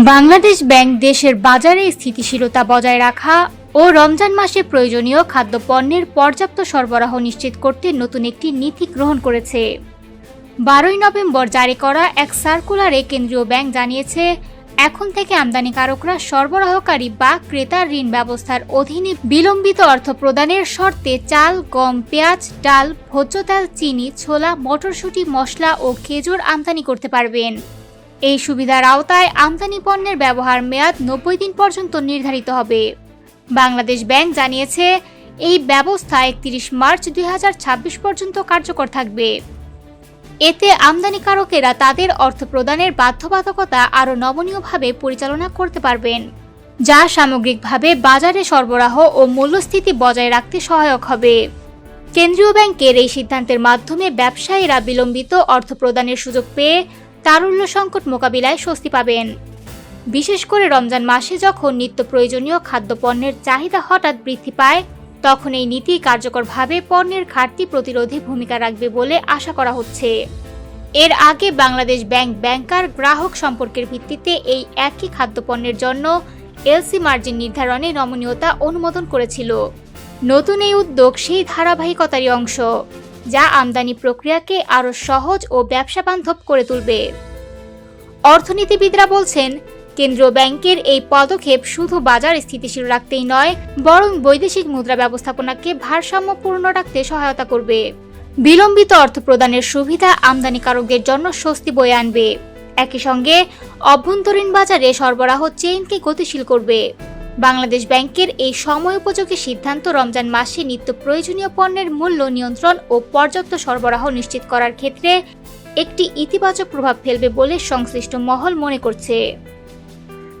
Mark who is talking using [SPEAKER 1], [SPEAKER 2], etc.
[SPEAKER 1] Bangladesh bank দেশের বাজারে স্থিতিশীলতা বজায় রাখা ও রমজান মাসে প্রয়োজনীয় খাদ্যপণ্যের পর্যাপ্ত সরবরাহ নিশ্চিত করতে নতুন একটি নীতি গ্রহণ করেছে। বারোই নভেম্বর জারি করা এক সার্কুলারে কেন্দ্রীয় ব্যাংক জানিয়েছে, এখন থেকে আমদানিকারকরা সরবরাহকারী বা ক্রেতার ঋণ ব্যবস্থার অধীনে বিলম্বিত অর্থ প্রদানের শর্তে চাল, গম, পেঁয়াজ, ডাল, ভোজ্য তেল, চিনি, ছোলা, মটরশুঁটি, মশলা ও খেজুর আমদানি করতে পারবেন। এই সুবিধার আওতায় আমদানি পণ্যের ব্যবহার মেয়াদ নব্বই দিন পর্যন্ত নির্ধারিত হবে। বাংলাদেশ ব্যাংক জানিয়েছে, এই ব্যবস্থা একত্রিশ মার্চ দু হাজার ছাব্বিশ পর্যন্ত কার্যকর থাকবে। এতে আমদানিকারকেরা তাদের অর্থ প্রদানের বাধ্যবাধকতা আরও নমনীয়ভাবে পরিচালনা করতে পারবেন, যা সামগ্রিকভাবে বাজারে সরবরাহ ও মূল্যস্থিতি বজায় রাখতে সহায়ক হবে। কেন্দ্রীয় ব্যাংকের এই সিদ্ধান্তের মাধ্যমে ব্যবসায়ীরা বিলম্বিত অর্থ প্রদানের সুযোগ পেয়ে তারল্য সংকট মোকাবিলায় স্বস্তি পাবেন। বিশেষ করে রমজান মাসে যখন নিত্য প্রয়োজনীয় খাদ্যপণ্যের চাহিদা হঠাৎ বৃদ্ধি পায়, তখন এই নীতি কার্যকরভাবে পণ্যের ঘাটতি প্রতিরোধে ভূমিকা রাখবে বলে আশা করা হচ্ছে। এর আগে বাংলাদেশ ব্যাংক ব্যাংকার গ্রাহক সম্পর্কের ভিত্তিতে এই একই খাদ্যপণ্যের জন্য এলসি মার্জিন নির্ধারণে নমনীয়তা অনুমোদন করেছিল। নতুন এই উদ্যোগ সেই ধারাবাহিকতারই অংশ। যা আমদানি প্রক্রিয়াকে আরও সহজ ও ব্যবসা বান্ধব করে তুলবে। অর্থনীতিবিদরা বলছেন, কেন্দ্রীয় ব্যাংকের এই পদক্ষেপ শুধু বাজার স্থিতিশীল রাখতেই নয়, বরং বৈদেশিক মুদ্রা ব্যবস্থাপনাকে ভারসাম্যপূর্ণ রাখতে সহায়তা করবে। বিলম্বিত অর্থ প্রদানের সুবিধা আমদানিকারকদের জন্য স্বস্তি বয়ে আনবে। একই সঙ্গে, অভ্যন্তরীণ বাজারে সরবরাহ চেইনকে গতিশীল করবে। বাংলাদেশ ব্যাংকের এই সময় উপযোগী সিদ্ধান্ত রমজান মাসে নিত্য প্রয়োজনীয় পণ্যের মূল্য নিয়ন্ত্রণ ও পর্যাপ্ত সরবরাহ নিশ্চিত করার ক্ষেত্রে একটি ইতিবাচক প্রভাব ফেলবে বলে সংশ্লিষ্ট মহল মনে করছে।